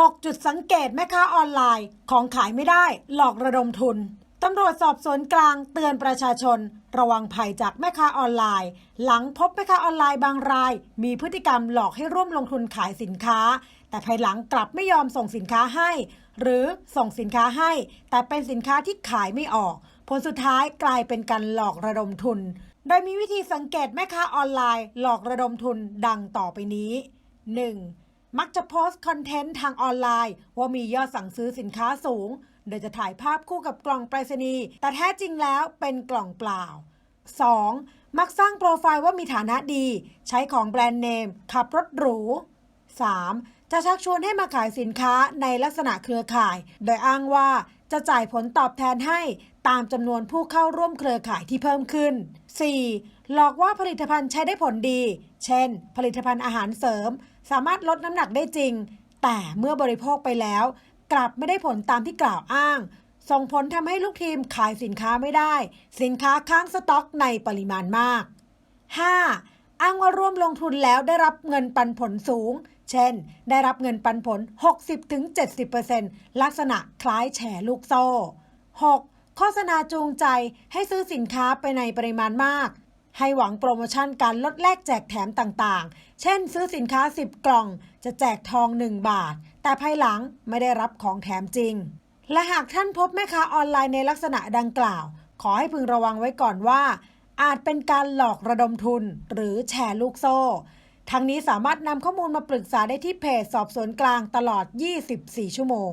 6 จุดสังเกตแม่ค้าออนไลน์ ของขายไม่ได้ หลอกระดมทุนตำรวจสอบสวนกลางเตือนประชาชน ระวังภัยจากแม่ค้าออนไลน์ หลังพบแม่ค้าออนไลน์บางราย มีพฤติกรรมหลอกให้ร่วมลงทุนขายสินค้า แต่ภายหลังกลับไม่ยอมส่งสินค้าให้ หรือส่งสินค้าให้ แต่เป็นสินค้าที่ขายไม่ออก ผลสุดท้ายกลายเป็นการหลอกระดมทุน โดยมีวิธีสังเกตแม่ค้าออนไลน์ หลอกระดมทุนดังต่อไปนี้ 1. มักจะโพสต์คอนเทนต์ทางออนไลน์ ว่ามียอดสั่งซื้อสินค้าสูง โดยจะถ่ายภาพคู่กับกล่องไปรษณีย์แต่แท้จริงแล้วเป็นกล่องเปล่า 2. มักสร้างโปรไฟล์ว่ามีฐานะดี ใช้ของแบรนด์เนม ขับรถหรู 3. จะชักชวนให้มาขายสินค้าในลักษณะเครือข่าย โดยอ้างว่า จะจ่ายผลตอบแทนให้ตามจำนวนผู้เข้าร่วมเครือข่ายที่เพิ่มขึ้น 4. หลอกว่าผลิตภัณฑ์ใช้ได้ผลดี เช่น ผลิตภัณฑ์อาหารเสริม สามารถลดน้ำหนักได้จริง แต่เมื่อบริโภคไปแล้ว กลับไม่ได้ผลตามที่กล่าวอ้าง ส่งผลทำให้ลูกทีมขายสินค้าไม่ได้ สินค้าค้างสต็อกในปริมาณมาก 5. อ้างว่าร่วมลงทุนแล้วได้รับเงินปันผลสูง เช่น ได้รับเงินปันผล 60-70%ลักษณะคล้ายแชร์ลูกโซ่ 6. โฆษณาจูงใจให้ซื้อสินค้าไปในปริมาณมาก ให้หวังโปรโมชั่นการลดแลกแจกแถมต่างๆ เช่น ซื้อสินค้า 10 กล่อง จะแจกทอง 1 บาท แต่ภายหลังไม่ได้รับของแถมจริง และหากท่านพบแม่ค้าออนไลน์ในลักษณะดังกล่าว ขอให้พึงระวังไว้ก่อนว่า อาจเป็นการหลอกระดมทุนหรือแชร์ลูกโซ่ ทั้งนี้สามารถนำข้อมูลมาปรึกษาได้ที่เพจสอบสวนกลางตลอด 24 ชั่วโมง